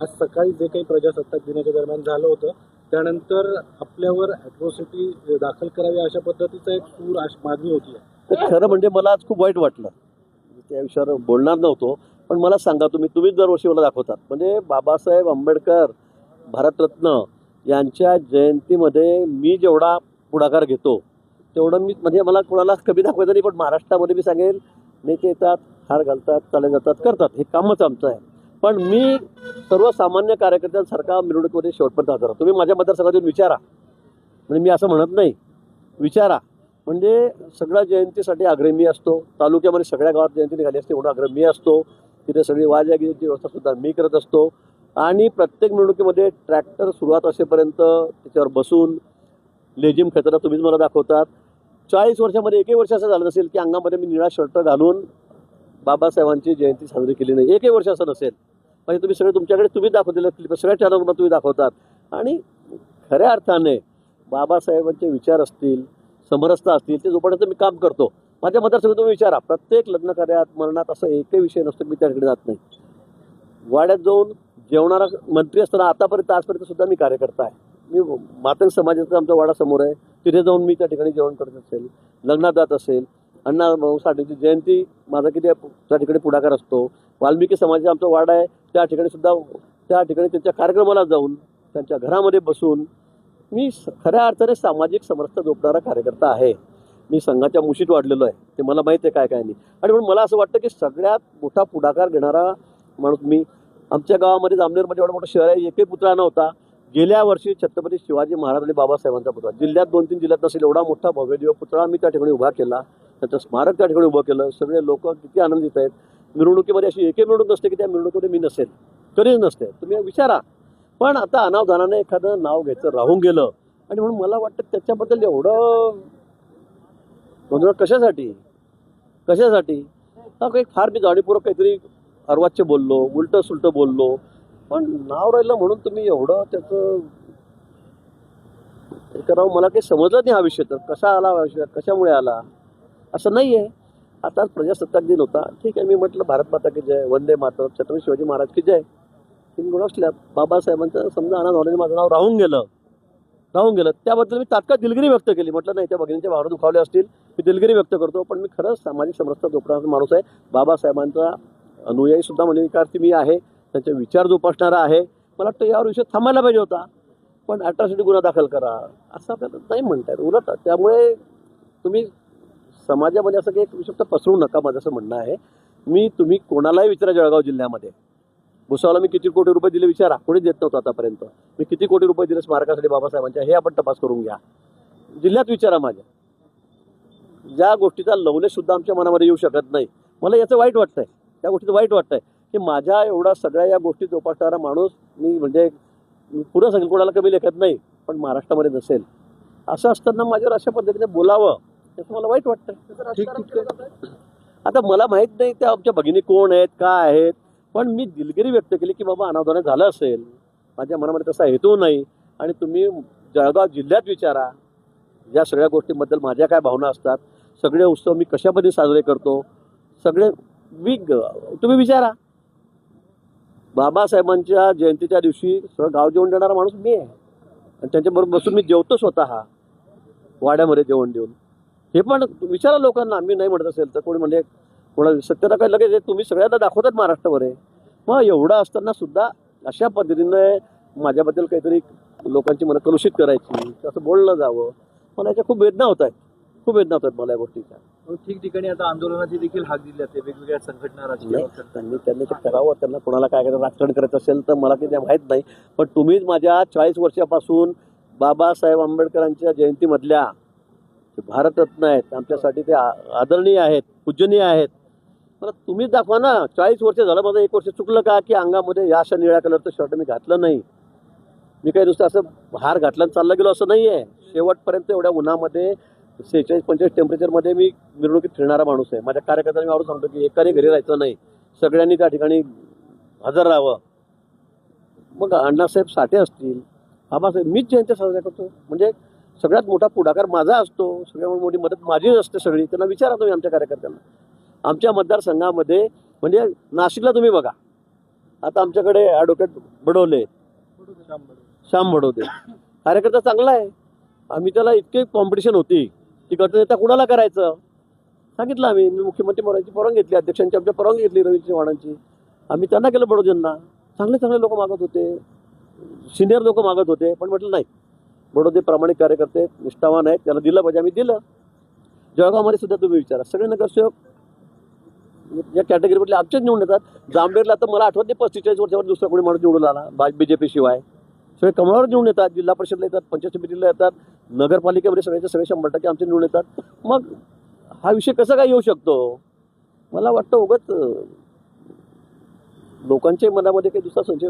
आज सकाळी जे काही प्रजासत्ताक दिनाच्या दरम्यान झालं होतं त्यानंतर आपल्यावर ॲट्रॉसिटी दाखल करावी अशा पद्धतीचा एक सूर मागणी होती. तर खरं म्हणजे मला आज खूप वाईट वाटलं. त्या विषयावर बोलणार नव्हतो पण मला सांगा तुम्ही तुम्हीच दरवर्षी मला दाखवतात. म्हणजे बाबासाहेब आंबेडकर भारतरत्न यांच्या जयंतीमध्ये मी जेवढा पुढाकार घेतो तेवढं मी म्हणजे मला कोणाला कमी दाखवायचं नाही पण महाराष्ट्रामध्ये मी सांगेल नेते येतात हार घालतात चाले जातात करतात. हे कामच आमचं आहे. पण मी सर्वसामान्य कार्यकर्त्यांसारखा मिरवणुकीमध्ये शेवटपर्यंत हजर तुम्ही माझ्या मतदारसंघात येऊन विचारा. म्हणजे मी असं म्हणत नाही. विचारा. म्हणजे सगळ्या जयंतीसाठी आग्रमी मी असतो. तालुक्यामध्ये सगळ्या गावात जयंती निघाली असते एवढा आग्रह मी असतो. तिथे सगळी वाजयागिरीची व्यवस्था सुद्धा मी करत असतो. आणि प्रत्येक मिरवणुकीमध्ये ट्रॅक्टर सुरुवात असेपर्यंत त्याच्यावर बसून लेझिम खेळताना तुम्हीच मला दाखवतात. चाळीस वर्षामध्ये एकही वर्ष असं झालं नसेल की अंगामध्ये मी निळा शर्ट घालून बाबासाहेबांची जयंती साजरी केली नाही. एकही वर्ष असं नसेल. म्हणजे तुम्ही सगळे तुमच्याकडे तुम्ही दाखवलेलं क्लिप सगळ्या चॅनलवर तुम्ही दाखवतात. आणि खऱ्या अर्थाने बाबासाहेबांचे विचार असतील समरसता असतील ते जोपर्यंत मी काम करतो माझ्या मतदारसंघात तुम्ही विचारा. प्रत्येक लग्न कार्यात मरणात असं एकही विषय नसतो मी त्या ठिकाणी जात नाही. वाड्यात जाऊन जेवणारा मंत्री असताना आतापर्यंत आजपर्यंत सुद्धा मी कार्यकर्ता आहे. मी मातंग समाजाचा आमचा वाडा समोर आहे. तिथे जाऊन मी त्या ठिकाणी जेवण करत असेल लग्नात जात असेल. अण्णा भाऊ साठेची जयंती माझा किती त्या ठिकाणी पुढाकार असतो. वाल्मिकी समाजाचा आमचा वाडा आहे. त्या ठिकाणी सुद्धा त्या ठिकाणी त्यांच्या कार्यक्रमाला जाऊन त्यांच्या घरामध्ये बसून मी स- खऱ्या अर्थाने सामाजिक समरसता जोपणारा कार्यकर्ता आहे. मी संघाच्या मुशीत वाढलेलो आहे. ते मला माहिती आहे काय काय नाही. आणि म्हणून मला असं वाटतं की सगळ्यात मोठा पुढाकार घेणारा माणूस मी. आमच्या गावामध्ये जामनेरमध्ये एवढा मोठं शहर आहे. एकही पुतळा नव्हता. गेल्या वर्षी छत्रपती शिवाजी महाराज आणि बाबासाहेबांचा पुतळा. जिल्ह्यात दोन तीन जिल्ह्यात नसेल एवढा मोठा भव्य दिव्य पुतळा मी त्या ठिकाणी उभा केला. त्याचं स्मारक त्या ठिकाणी उभं केलं. सगळे लोक किती आनंदित आहेत. मिरवणुकीमध्ये अशी एकही मिरवणूक नसते की त्या मिरवणुकीमध्ये मी नसेल. कधीच नसते. तुम्ही विचारा. पण आता अनावधानाने एखादं नाव घ्यायचं राहून गेलं. आणि म्हणून मला वाटतं त्याच्याबद्दल एवढं म्हणजे कशासाठी? कशासाठी? हा काही फार मी जाणीपूर्वक काहीतरी अर्वाच्य बोललो उलटं सुलटं बोललो. पण नाव राहिलं म्हणून तुम्ही एवढं त्याचं हे करावं मला काही समजलं नाही हा विषय. तर कसा आला विषय? कशामुळे आला? असं नाही आहे आता प्रजासत्ताक दिन होता. ठीक आहे मी म्हटलं भारत माता की जय वंदे मातरम छत्रपती शिवाजी महाराज की जय. तीन गुण असल्या बाबासाहेबांचं समजा अनाथ होण्याने माझं नाव राहून गेलं. राहून गेलं. त्याबद्दल मी तात्काळ दिलगिरी व्यक्त केली. म्हटलं नाही त्या भगिनीच्या भावना दुखावल्या असतील. मी दिलगिरी व्यक्त करतो. पण मी खरंच सामाजिक समरसता जोपणारा माणूस आहे. बाबासाहेबांचा अनुयायी सुद्धा म्हणजे मी आहे. त्यांचे विचार जोपासणारा आहे. मला वाटतं यावर विषय थांबायला पाहिजे होता. पण ॲट्रॉसिटी गुन्हा दाखल करा. असं आपल्याला नाही म्हणता येत. उलट त्यामुळे तुम्ही समाजामध्ये असं काही एक विषय पसरू नका माझं असं म्हणणं आहे. मी तुम्ही कोणालाही विचारा जळगाव जिल्ह्यामध्ये. भुसावला मी किती कोटी रुपये दिले विचारा. कोणी देत नव्हतं आतापर्यंत. मी किती कोटी रुपये दिले स्मारकासाठी बाबासाहेबांच्या हे आपण तपास करून घ्या. जिल्ह्यात विचारा माझ्या. ज्या गोष्टीचा लवलेश सुद्धा आमच्या मनामध्ये येऊ शकत नाही. मला याचं वाईट वाटतंय. त्या गोष्टीचं वाईट वाटतंय. की माझ्या एवढा सगळ्या या गोष्टी जोपासणारा माणूस मी म्हणजे पुरं सांगेल कोणाला कमी लेखत नाही पण महाराष्ट्रामध्ये नसेल. असं असताना माझ्यावर अशा पद्धतीने बोलावं. त्याचं मला वाईट वाटतं ठीक ठीक आता मला माहीत नाही त्या आमच्या भगिनी कोण आहेत काय आहेत पण मी दिलगिरी व्यक्त केली की बाबा अनावधाने झालं असेल. माझ्या मनामध्ये तसा हेतू नाही. आणि तुम्ही जळगाव जिल्ह्यात विचारा. या सगळ्या गोष्टींबद्दल माझ्या काय भावना असतात? सगळे उत्सव मी कशा पद्धतीने साजरे करतो? सगळे मी तुम्ही विचारा. बाबासाहेबांच्या जयंतीच्या दिवशी सगळं गाव जेवण देणारा माणूस मी आहे. आणि त्यांच्याबरोबर बसून मी जेवतो स्वतः. वाड्यामध्ये जेवण देऊन. हे पण विचारा लोकांना मी नाही म्हणत असेल तर कोणी म्हणजे कोणा सत्यता काय लगेच तुम्ही सगळ्यांना दाखवतात महाराष्ट्रावर आहे मग एवढं असताना सुद्धा अशा पद्धतीने माझ्याबद्दल काहीतरी लोकांची मनं कलुषित करायची असं बोललं जावं. मला याच्या खूप वेदना होत आहेत. खूप वेदना होत आहेत मला या गोष्टीच्या. ठिकठिकाणी आता आंदोलनाची देखील हाक दिली जाते वेगवेगळ्या संघटना राजकीय. त्यांनी त्यांनी ते करावं त्यांना कोणाला काय करायचं राजकारण करायचं असेल तर मला काही ते माहीत नाही. पण तुम्हीच माझ्या चाळीस वर्षापासून बाबासाहेब आंबेडकरांच्या जयंतीमधल्या भारतरत्न आहेत आमच्यासाठी ते आदरणीय आहेत पूजनीय आहेत. मला तुम्हीच दाखवा ना चाळीस वर्ष झालं माझं एक वर्ष चुकलं का की अंगामध्ये या अशा निळ्या कलरचं शर्ट मी घातलं नाही? मी काही नुसतं असं हार घातला चालला चाललं गेलो असं नाही आहे शेवटपर्यंत एवढ्या उन्हामध्ये सेहेचाळीस पंचेचाळीस टेम्परेचरमध्ये मी मिरवणुकीत फिरणारा माणूस आहे. माझ्या कार्यकर्त्यांनी मी आवडून सांगतो की एकाने घरी राहायचं नाही. सगळ्यांनी त्या ठिकाणी हजर राहावं. मग अण्णासाहेब साठे असतील आबासाहेब मीच जयंती साजरा करतो. म्हणजे सगळ्यात मोठा पुढाकार माझा असतो सगळ्यात मोठी मदत माझीच असते सगळी त्यांना विचारा तुम्ही आमच्या कार्यकर्त्यांना. आमच्या मतदारसंघामध्ये म्हणजे नाशिकला तुम्ही बघा. आता आमच्याकडे ॲडव्होकेट बडवले श्याम बडवते कार्यकर्ता चांगला आहे. आम्ही त्याला इतके कॉम्पिटिशन होती. की गटनेता कुणाला करायचं? सांगितलं आम्ही. मी मुख्यमंत्री पवारांची परवानगी घेतली अध्यक्षांची आमच्या परवानगी घेतली रवी चव्हाणांची. आम्ही त्यांना केलं बडोदेंना चांगले चांगले लोक मागत होते. सिनियर लोक मागत होते पण म्हटलं नाही. बडोदे प्रामाणिक कार्यकर्ते निष्ठावान आहेत. त्याला दिलं पाहिजे. आम्ही दिलं. जळगावमध्ये सुद्धा तुम्ही विचारा. सगळे नगरसेवक या कॅटेगरीमधले आमचेच निवडून येतात. जांभेरला तर मला आठवत नाही पस्तीचाळीस वर्षावर दुसरा कोणी माणूस निवडून आला. बी जे पी शिवाय. सगळे कमळावर निवडून येतात. जिल्हा परिषदला येतात. पंचायत समितीला येतात. नगरपालिकेमध्ये सगळ्याचे सगळे शंभर टक्के आमचे निवडून येतात. मग हा विषय कसा काय येऊ शकतो? मला वाटतं उगत लोकांच्या मनामध्ये काही दुसरा संशय